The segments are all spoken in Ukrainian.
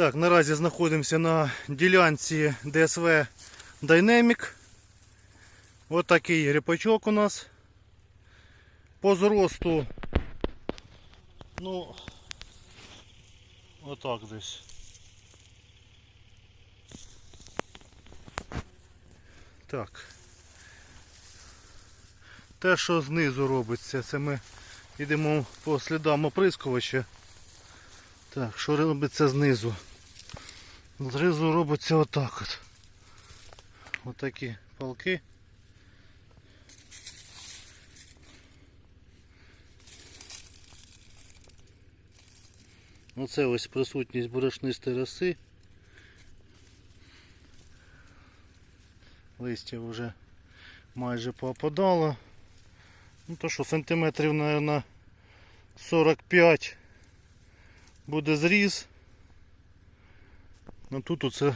Так, наразі знаходимося на ділянці ДСВ Dynamic. Ось такий ріпачок у нас. По зросту. Ну, отак десь. Так. Те, що знизу робиться, це ми йдемо по слідам оприскувача. Так, що робиться знизу? Знизу робиться отак от. Отакі палки. Оце ось присутність борошнистої роси. Листя вже майже поопадало. Ну то що, сантиметрів, мабуть, 45 буде зріз. А тут оце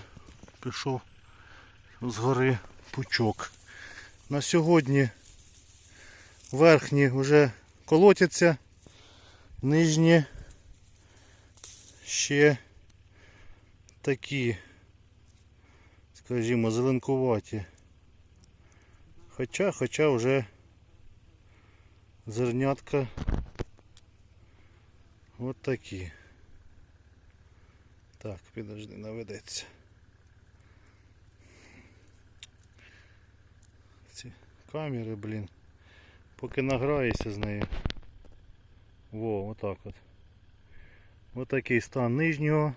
пішов згори пучок. На сьогодні верхні вже колотяться, нижні ще такі, скажімо, зеленкуваті. Хоча, хоча вже зернятка от такі. Так, підожди, наведеться. Ці камери, блін. Поки награєшся з нею. Во, отак от. Отакий стан нижнього.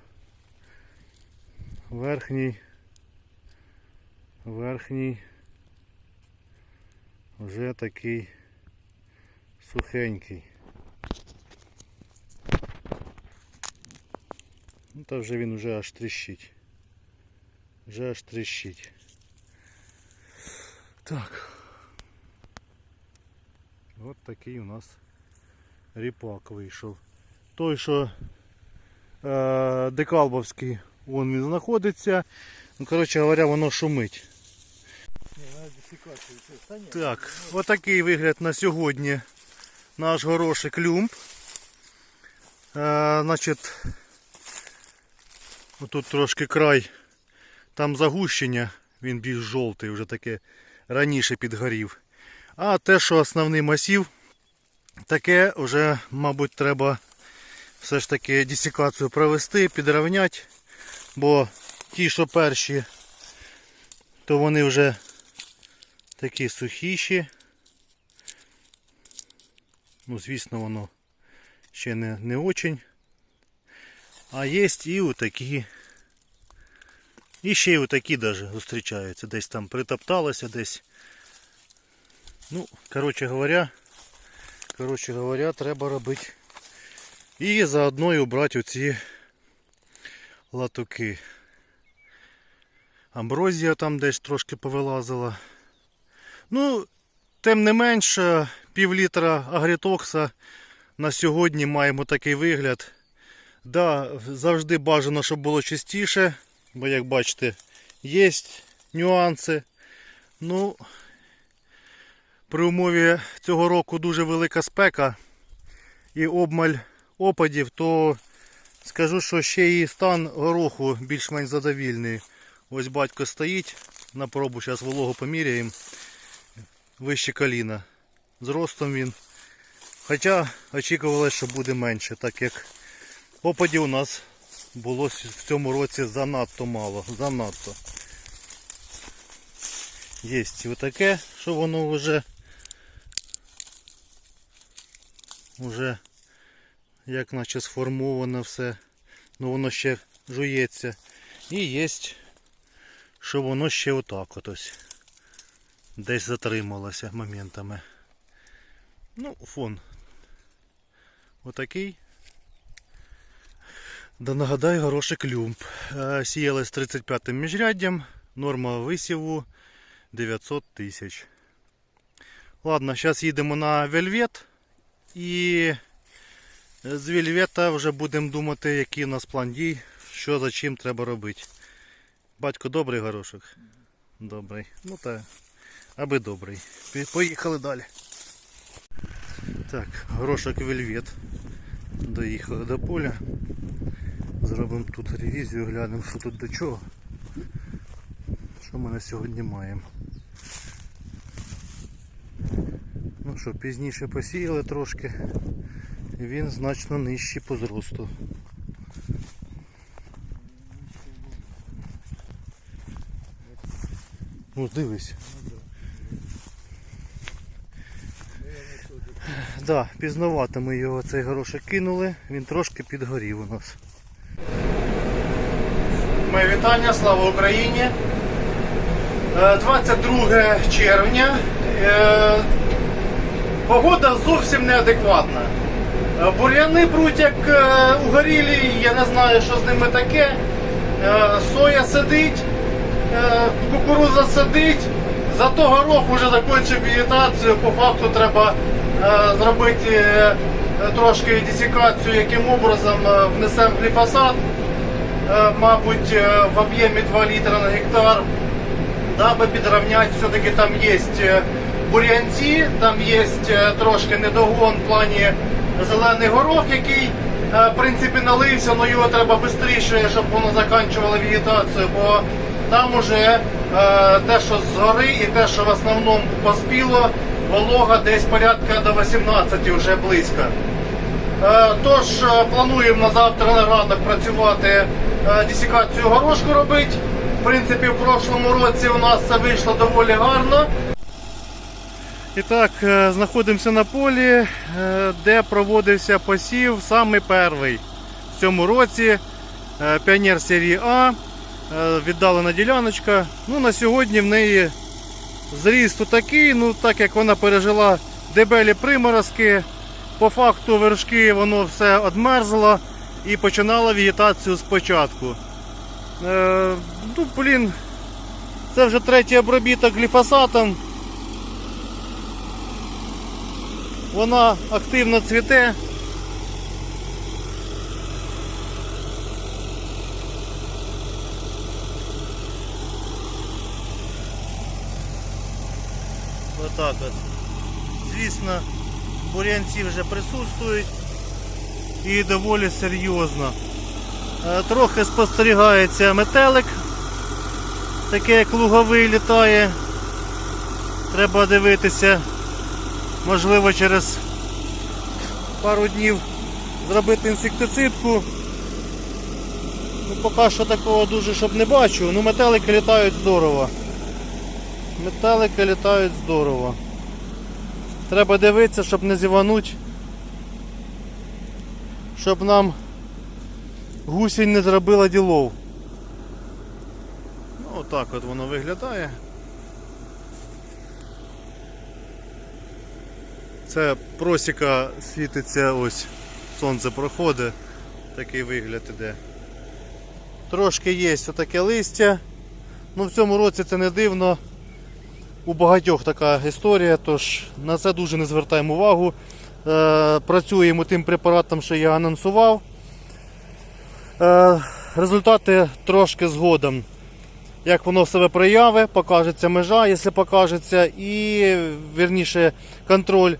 Верхній. Верхній. Вже такий сухенький. Ну та вже він вже аж тріщить. Вже аж тріщить. Так. От такий у нас ріпак вийшов. Той, що е, декалбовський, вон він знаходиться. Ну, коротше говоря, воно шумить. Так, отакий вигляд на сьогодні наш горошик люмб. Е, значить, Отут трошки край, там загущення, він більш жовтий, вже таке раніше підгорів. А те, що основний масів, таке вже, мабуть, треба все ж таки десикацію провести, підрівняти, бо ті, що перші, то вони вже такі сухіші. Ну, звісно, воно ще не, не очень. А є і отакі. І ще й отакі даже зустрічаються. Десь там притопталося, десь. Ну, коротше говоря, коротше говоря, треба робити. І заодно і убрати оці латуки. Амброзія там десь трошки повилазила. Ну, тим не менше, пів літра агрітокса на сьогодні маємо такий вигляд. Да, завжди бажано, щоб було чистіше, бо як бачите, є нюанси. Ну, при умові цього року дуже велика спека і обмаль опадів, то скажу, що ще і стан гороху більш-менш задовільний. Ось батько стоїть на пробу, зараз вологу поміряємо. Вище коліна. Зростом він. Хоча очікувалося, що буде менше, так як Опадів у нас було в цьому році занадто мало. Занадто. Є і таке, що воно вже вже як наче сформоване все. Ну воно ще жується. І є, що воно ще отак от. Десь затрималося моментами. Ну, фон. Отакий. Да нагадаю, горошик люмб. Е, Сіялась 35 м міжряддям, норма висіву 900 тисяч. Ладно, зараз їдемо на вельвет і з вельвета вже будемо думати, який у нас план дій, що за чим треба робити. Батько добрий горошок? Добрий. Ну так, аби добрий. Поїхали далі. Так, горошок вельвет. Доїхали до поля. Зробимо тут ревізію, глянемо, що тут до чого. Що ми на сьогодні маємо. Ну що, пізніше посіяли трошки. І він значно нижчий по зросту. Ну дивись. Да, пізновато ми його цей горошок кинули, він трошки підгорів у нас. Моє вітання, слава Україні! Е, 22 червня. Е, Погода зовсім неадекватна. Е, Бур'яни пруть е, угорілі, я не знаю, що з ними таке. Е, Соя сидить, е, кукуруза сидить. Зато горох вже закінчив вегетацію. По факту треба е, зробити е, трошки десикацію, яким образом е, внесемо гліфосат, е, мабуть, е, в об'ємі 2 літра на гектар даби підрівняти, все-таки там є бур'янці, там є трошки недогон в плані зелений горох, який в принципі налився, але його треба швидше, щоб воно закінчувало вегетацію, бо там уже е, те, що згори і те, що в основному поспіло, волога десь порядка до 18 вже близько. Е, Тож е, плануємо на завтра на ранок працювати е, десикацію горошку робити. В принципі, в прошлому році у нас це вийшло доволі гарно. І так, знаходимося на полі, де проводився посів саме перший в цьому році. Піонер серії А, віддалена діляночка. Ну, на сьогодні в неї зріст такий, ну так як вона пережила дебелі приморозки, по факту вершки воно все одмерзло і починало вегетацію спочатку. Е, ну, блін, це вже третій обробіток гліфосатом. Вона активно цвіте. Отак от. Звісно, бурянці вже присутствують і доволі серйозно. Е, Трохи спостерігається метелик, таке як луговий літає. Треба дивитися, можливо через пару днів зробити інсектицидку. Ну, поки що такого дуже щоб не бачу, ну метелики літають здорово. Метелики літають здорово. Треба дивитися, щоб не зівануть, щоб нам гусінь не зробила ділов. Ну отак от воно виглядає. Це просіка світиться, ось сонце проходить, такий вигляд іде. Трошки є отаке листя. Ну в цьому році це не дивно. У багатьох така історія, тож на це дуже не звертаємо увагу. Е, працюємо тим препаратом, що я анонсував. Е, результати трошки згодом. Як воно в себе прояви, покажеться межа, якщо покажеться, і вірніше контроль.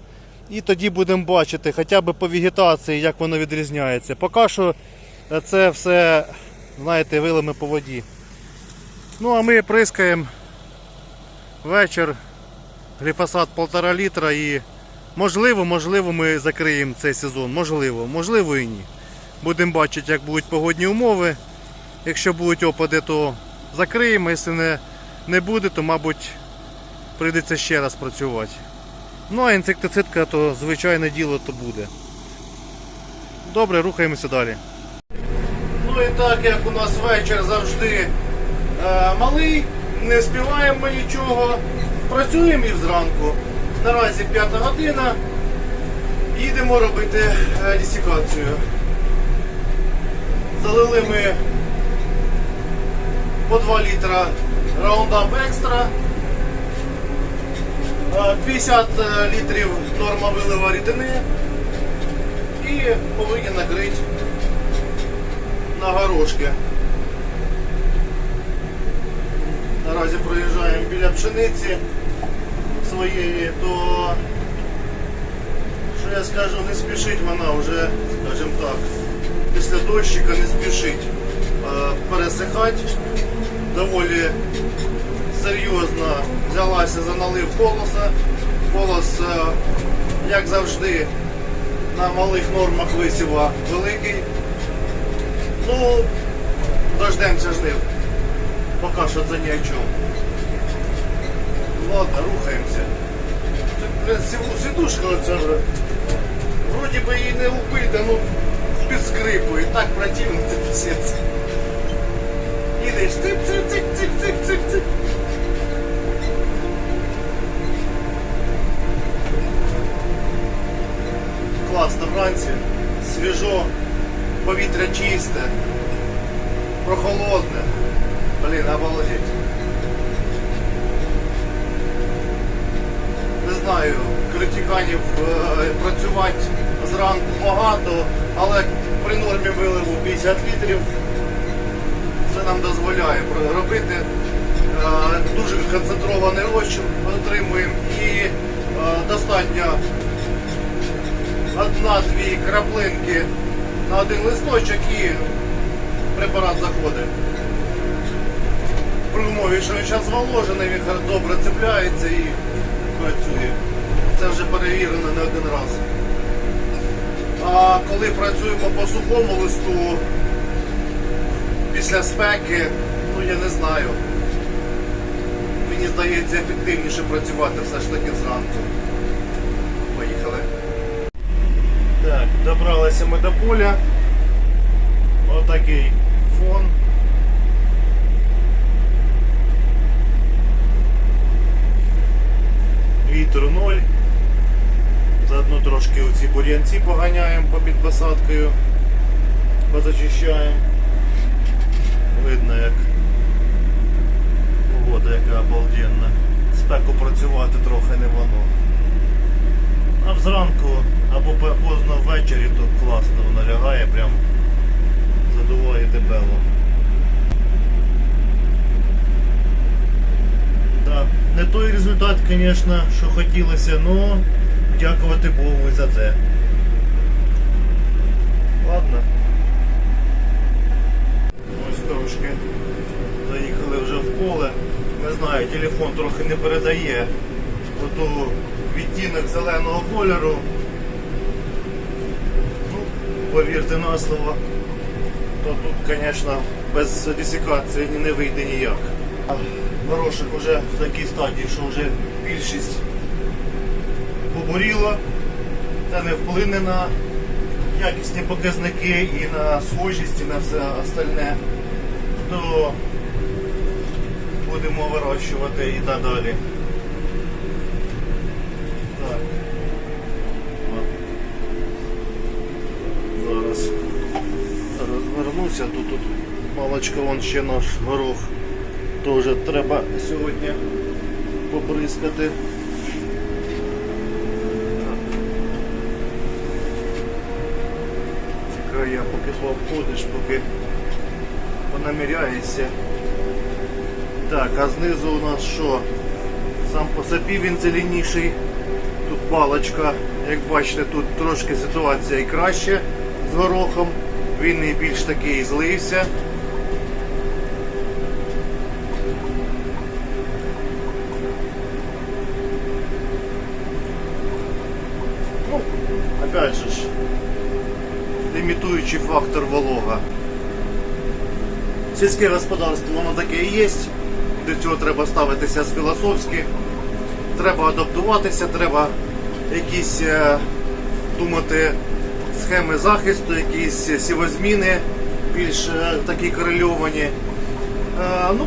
І тоді будемо бачити хоча б по вегетації, як воно відрізняється. Поки що е, це все, знаєте, вилами по воді. Ну а ми прискаємо вечір, гліфосат 1,5 літра і можливо, можливо, ми закриємо цей сезон. Можливо, можливо і ні. Будемо бачити, як будуть погодні умови. Якщо будуть опади, то закриємо. Якщо не, не буде, то мабуть прийдеться ще раз працювати. Ну а інсектицидка, то звичайне діло то буде. Добре, рухаємося далі. Ну і так як у нас вечір завжди е, малий, не співаємо ми нічого, працюємо і зранку. Наразі 5 година. Їдемо робити е. Залили ми по 2 літра Roundup Extra. Е, 50 літрів норма вилива рідини і повинні накрити на горошки. Наразі проїжджаємо біля пшениці своєї, то що я скажу, не спішить вона вже, скажімо так, після дощика не спішить пересихати. Доволі серйозно взялася за налив колоса. Колос, е, як завжди, на малих нормах висіва великий. Ну, дождемося жнив. Поки що це ні о чому. Ладно, рухаємося. Тут, блин, сі- оця вже. Вроді би її не вбита, ну під скрипу. І так противно це пісець. Їдеш цик цик цик цик цик цик цик Класно вранці, свіжо, повітря чисте, прохолодне. Блін, обалдеть. Не знаю, критиканів е, працювати зранку багато, але при нормі виливу 50 літрів це нам дозволяє робити е, дуже концентрований розчин отримуємо і е, достатньо одна-дві краплинки на один листочок і препарат заходить. При що він зараз зволожений, він добре цепляється і працює. Це вже перевірено не один раз. А коли працюємо по сухому листу, після спеки, ну я не знаю. Мені здається ефективніше працювати все ж таки зранку. Поїхали. Так, добралися ми до поля. Отакий фон. Вітер ноль. Заодно трошки оці бур'янці поганяємо попід посадкою, позачищаємо. Видно як погода яка обалденна. Спеку працювати трохи не воно. А зранку або поздно ввечері то класно воно лягає, прям задуває дебело. Да. Не той результат, звісно, що хотілося, але дякувати Богу за те. Ладно. Ось трошки заїхали вже в поле. Не знаю, телефон трохи не передає оту відтінок зеленого кольору. Ну, повірте на слово, то тут, звісно, без десикації не вийде ніяк. Горошок вже в такій стадії, що вже більшість поборіла. Це не вплине на якісні показники і на схожість, і на все остальне. То будемо вирощувати і надалі. Так. Зараз розвернуся, тут, тут малочка, вон ще наш горох. Теж треба сьогодні побризкати. Цікаво, я поки пообходиш, поки понаміряєшся. Так, а знизу у нас що? Сам по собі він зеленіший. Тут палочка, як бачите, тут трошки ситуація і краще з горохом. Він і більш такий злився. Ну, опять же ж, лімітуючий волога. Сільське господарство воно таке і є. До цього треба ставитися з філософськи. Треба адаптуватися, треба якісь е, думати схеми захисту, якісь сівозміни більш е, такі корельовані. Е, ну,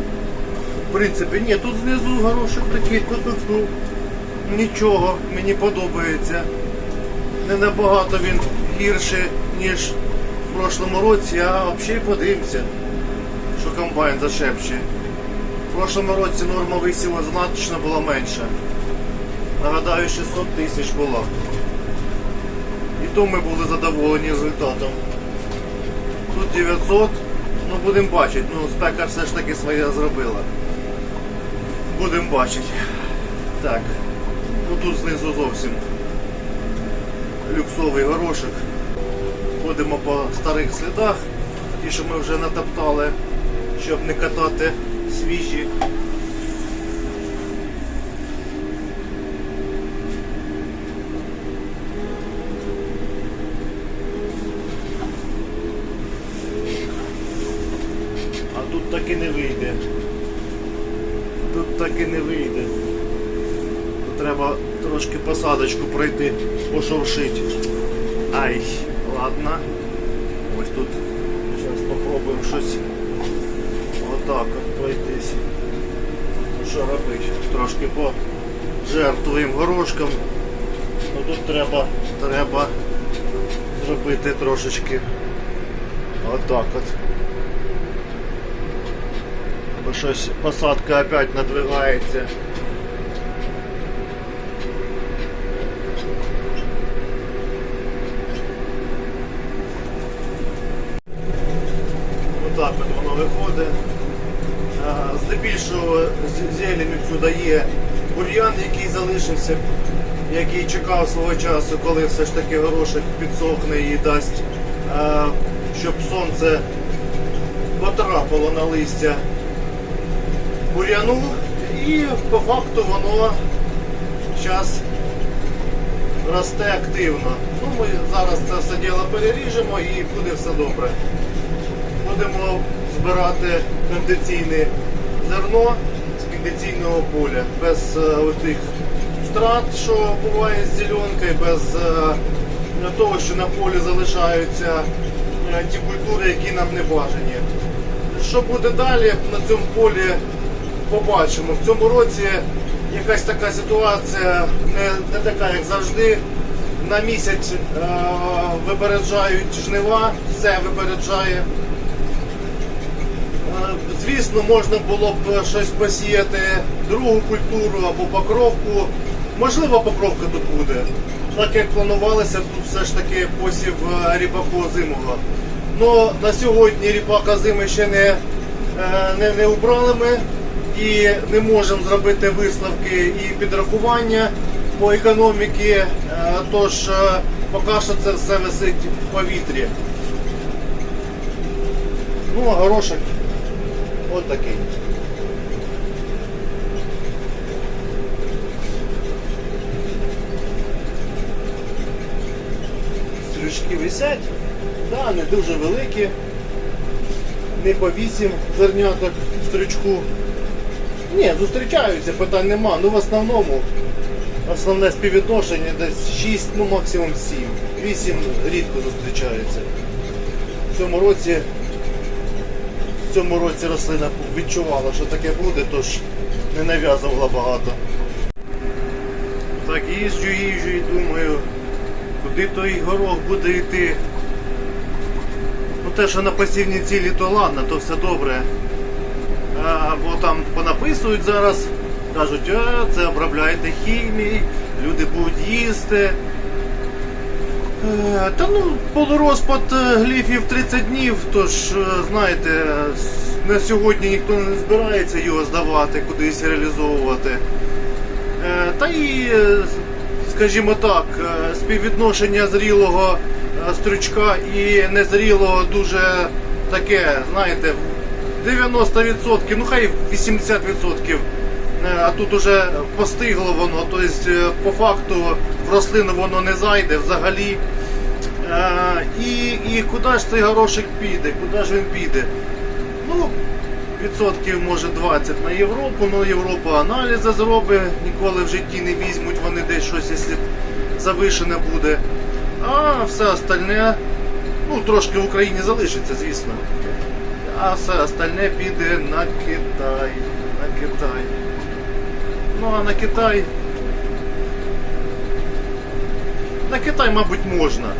в принципі, ні, тут знизу горошок такий, тут, тут, ну, нічого, мені подобається. Не набагато він гірше, ніж в прошлому році, а взагалі подивимося, що комбайн зашепче. В прошлому році норма висіла значно була менша. Нагадаю, 600 тисяч була. І то ми були задоволені результатом. Тут 900, ну будемо бачити. Ну, спека все ж таки своє зробила. Будемо бачити. Так. Ну тут знизу зовсім люксовий горошок. Ходимо по старих слідах, ті, що ми вже натоптали, щоб не катати свіжі. А тут так і не вийде. Тут так і не вийде. Тут треба трошки посадочку пройти, пошуршити. Ай, ладно. Ось тут зараз спробуємо щось отак от пройтись. Ну що робити? Трошки пожертвуємо горошком. Ну тут треба, треба зробити трошечки отак от. Бо щось посадка опять надвигається. Отак от воно виходить. А, Здебільшого з- зелень бур'ян, який залишився, який чекав свого часу, коли все ж таки горошок підсохне і дасть, щоб сонце потрапило на листя бур'яну і по факту воно зараз росте активно. Ну, Ми зараз це все діло переріжемо і буде все добре. Будемо збирати кондиційне зерно з поля, без е, тих втрат, що буває з зеленкою, без е, того, що на полі залишаються е, ті культури, які нам не бажані. Що буде далі на цьому полі, побачимо. В цьому році якась така ситуація не, не така, як завжди. На місяць е, випереджають жнива, все випереджає. Е, Звісно, можна було б щось посіяти, другу культуру або покровку. Можливо, покровка тут буде. Так як планувалося, тут все ж таки посів е, ріпаку озимого. Но на сьогодні ріпака зими ще не, е, не, не убрали ми і не можемо зробити висновки і підрахування по економіки, е, тож е, поки що це все висить в повітрі. Ну, а горошок от такий. Стрючки висять, да, не дуже великі, не по 8 зерняток в стрючку. Ні, зустрічаються, питань нема. Ну в основному основне співвідношення десь 6, ну максимум 7. 8 рідко зустрічаються. В цьому році в цьому році рослина відчувала, що таке буде, тож не нав'язувала багато. Так, їжджу, їжджу і думаю, куди той горох буде йти. Ну те, що на пасівній цілі, то ладно, то все добре. А, бо там понаписують зараз, кажуть, а, це обробляєте хімії, люди будуть їсти. Е, Та ну, полурозпад е, гліфів 30 днів, тож, е, знаєте, на сьогодні ніхто не збирається його здавати, кудись реалізовувати. Та і, скажімо так, співвідношення зрілого стручка і незрілого дуже таке, знаєте, 90%, ну хай 80%. Е, А тут уже постигло воно, тобто по факту рослину воно не зайде взагалі. Е, І, і куди ж цей горошик піде? Куди ж він піде? Ну, відсотків може 20 на Європу, але Європа аналізи зробить, ніколи в житті не візьмуть вони десь щось, якщо завишене буде. А все остальне, ну трошки в Україні залишиться, звісно. А все остальне піде на Китай. На Китай. Ну а на Китай. На Китай, мабуть, можна.